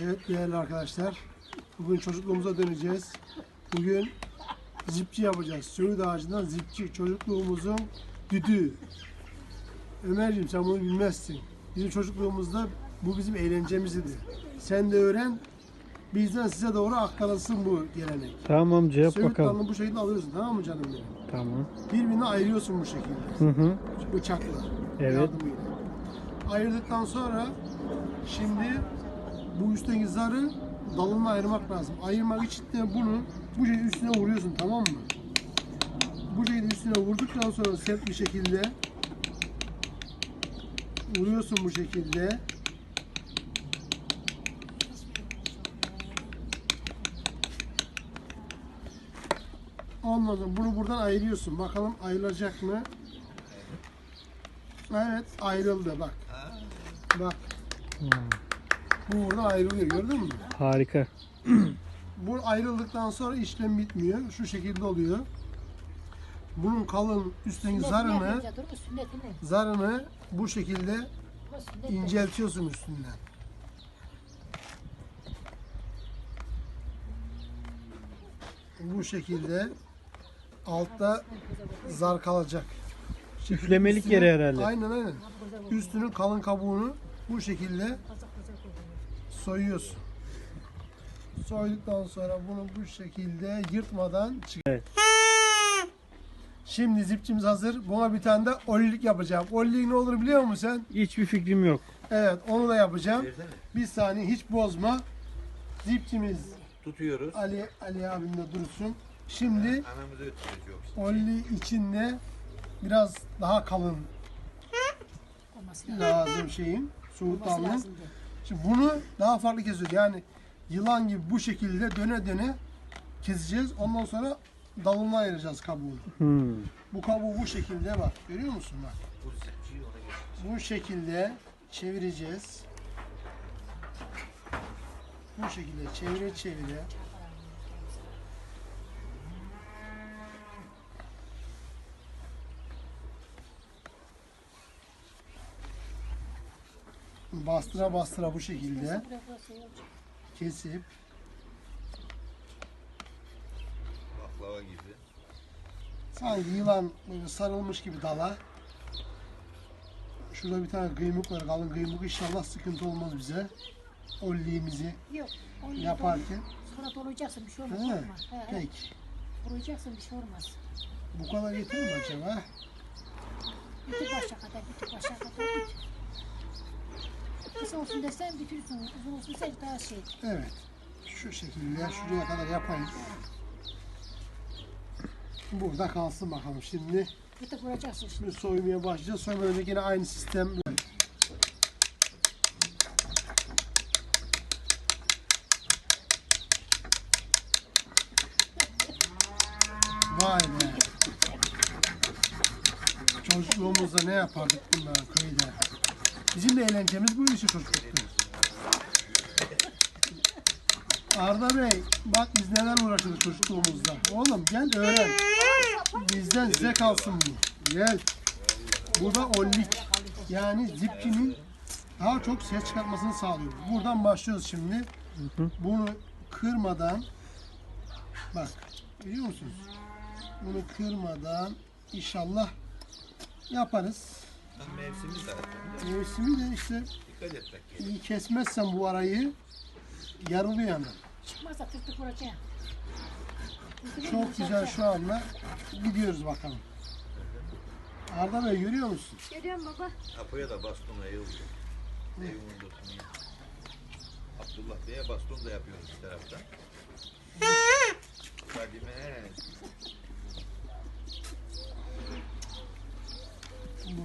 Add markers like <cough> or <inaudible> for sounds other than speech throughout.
Evet değerli arkadaşlar. Bugün çocukluğumuza döneceğiz. Bugün zipçi yapacağız. Söğüt ağacından zipçi. Çocukluğumuzun düdüğü. Ömerciğim sen bunu bilmezsin. Bizim çocukluğumuzda bu bizim eğlencemizdi. Sen de öğren. Bizden size doğru aktarılsın bu gelenek. Tamam amca yap Söğüt bakalım. dalını bu şekilde alıyorsun tamam mı canım benim? Tamam. Birbirine ayırıyorsun bu şekilde. Hı hı. bıçakla. Evet. yardımıyla. Ayırdıktan sonra şimdi bu üstteki zarı dalından ayırmak lazım. Ayırmak için de bunu bu şekilde üstüne vuruyorsun tamam mı? Bu şekilde üstüne vurduktan sonra sert bir şekilde vuruyorsun bu şekilde. Sonra bunu buradan ayırıyorsun. Bakalım ayrılacak mı? Evet ayrıldı bak. Bak. Bu buradan ayrılıyor gördün mü? Harika. <clears throat> Bu ayrıldıktan sonra işlem bitmiyor. Şu şekilde oluyor. Bunun kalın üstteki zarını zarını bu şekilde inceltiyorsun üstünden. Bu şekilde altta zar kalacak. Üflemelik yeri herhalde. Aynen aynen. Üstünün kalın kabuğunu bu şekilde soyuyorsun. Soyduktan sonra bunu bu şekilde yırtmadan çık. Evet. Şimdi zipçimiz hazır. Buna bir tane de olilik yapacağım. Olilik ne olur biliyor musun sen? Hiçbir fikrim yok. Evet onu da yapacağım. Bir saniye hiç bozma. Zipçimiz Tutuyoruz. Ali Ali abim de dursun. Şimdi. Olli içinde biraz daha kalın lazım şeyin. Soğuk dalının. Şimdi bunu daha farklı kesiyoruz. Yani yılan gibi bu şekilde döne döne keseceğiz. Ondan sonra dalından ayıracağız kabuğunu. Hmm. Bu kabuğu bu şekilde bak. Görüyor musun bak. Bu şekilde çevireceğiz. Bu şekilde çevire çevire. Bastıra bastıra bu şekilde kesip Baklava gibi. sanki yılan böyle sarılmış gibi dala. Şurada bir tane kıymık var. Kalın kıymık. İnşallah sıkıntı olmaz bize. Olliğimizi Yok. onu yaparken. dolu- Sonra dolayacaksın bir şey olmaz. He. He, he. peki. Vuracaksın bir şey olmaz. Bu kadar yeter mi acaba? Bitir başa kadar, bitir başa kadar bitir. Kısa olsun desen bitirsin. Uzun olsun desen daha şey. Evet. Şu şekilde şuraya kadar yapayım. Burada kalsın bakalım. Şimdi Bitir vuracaksın şimdi. şimdi soymaya başlayacağız. Soymadan önce yine aynı sistem. Vay be. Çocukluğumuzda ne yapardık bunlar köyde. Bizim de eğlencemiz buydu işte çocuklukta. Arda Bey, bak biz neler uğraşıyoruz çocukluğumuzda. Oğlum gel öğren. Bizden size kalsın bu. Gel. Bu da. Yani zipçinin daha çok ses çıkartmasını sağlıyor. Buradan başlıyoruz şimdi. Bunu kırmadan bak biliyor musunuz? Bunu kırmadan inşallah yaparız. Mevsimi zaten. Mevsimi de işte Dikkat etmek gerekiyor. iyi kesmezsen bu arayı yarılıyor yani. Çıkmazsa tık tık vuracaksın. Çok güzel şu anda gidiyoruz bakalım. Arda Bey görüyor musun? Görüyorum baba. Apo'ya da baston eğildi. Evimin dostunu. Abdullah Bey'e baston da yapıyoruz bir taraftan. <laughs> Fadime.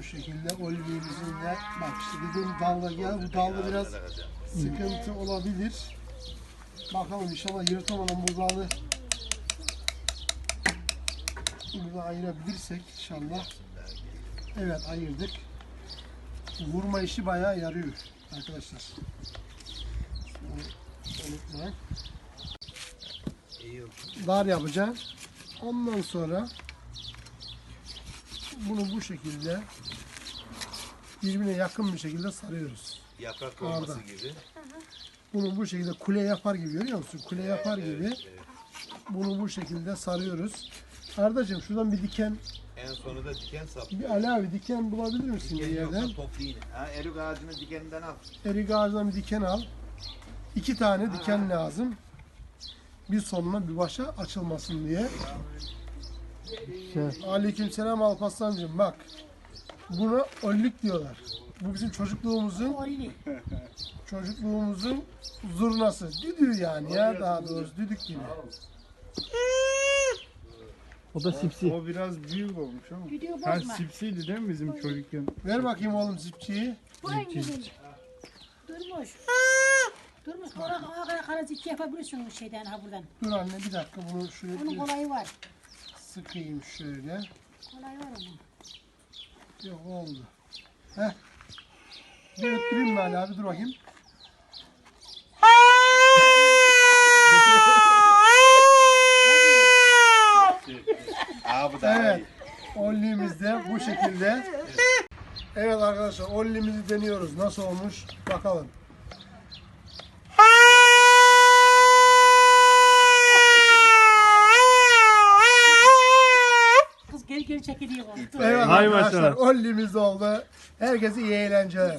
Şekilde oliviyerimizin de bak işte dediğim dalda gel. Bu dalda biraz sıkıntı olabilir. Bakalım inşallah yırtamadan bu dalı buradan ayırabilirsek inşallah. Evet ayırdık. Vurma işi bayağı yarıyor arkadaşlar. Unutmayın. Dar yapacağım. Ondan sonra bunu bu şekilde birbirine yakın bir şekilde sarıyoruz. Yaprak olması gibi. Bunu bu şekilde kule yapar gibi görüyor musun? Kule yapar gibi. Bunu bu şekilde sarıyoruz. Ardacığım şuradan bir diken, En sonu da diken sap. bir Ali abi diken bulabilir misin bir Diken yerden? yoksa iğne. Ha, erik ağacının dikeninden al. Erik ağacından bir diken al. İki tane diken lazım. Bir sonuna bir başa açılmasın diye. Güzel. Aleykümselam Alpaslancığım bak. Buna ollük diyorlar. Bu bizim çocukluğumuzun <laughs> çocukluğumuzun zurnası. Düdüğü yani ya daha doğrusu düdük gibi. O da sipsi. O biraz büyük olmuş ama. Gidiyor Ha bozma. sipsiydi değil mi bizim çocukken? Ver bakayım oğlum zipçiyi. Bu en güzel. Durmuş. Durmuş. Kara kara kara zikki yapabilirsin bu şeyden ha buradan. Dur anne bir dakika bunu şöyle Onun kolayı var. Sıkayım şöyle. Kolayı var onun. Yok oldu. Heh. Bir öttüreyim mi Ali abi dur bakayım. Aa bu da Evet. iyi. Ollimiz de bu şekilde. Evet arkadaşlar ollimizi deniyoruz. Nasıl olmuş bakalım. Evet Hay arkadaşlar maşallah. ollimiz oldu. Herkese iyi eğlenceler.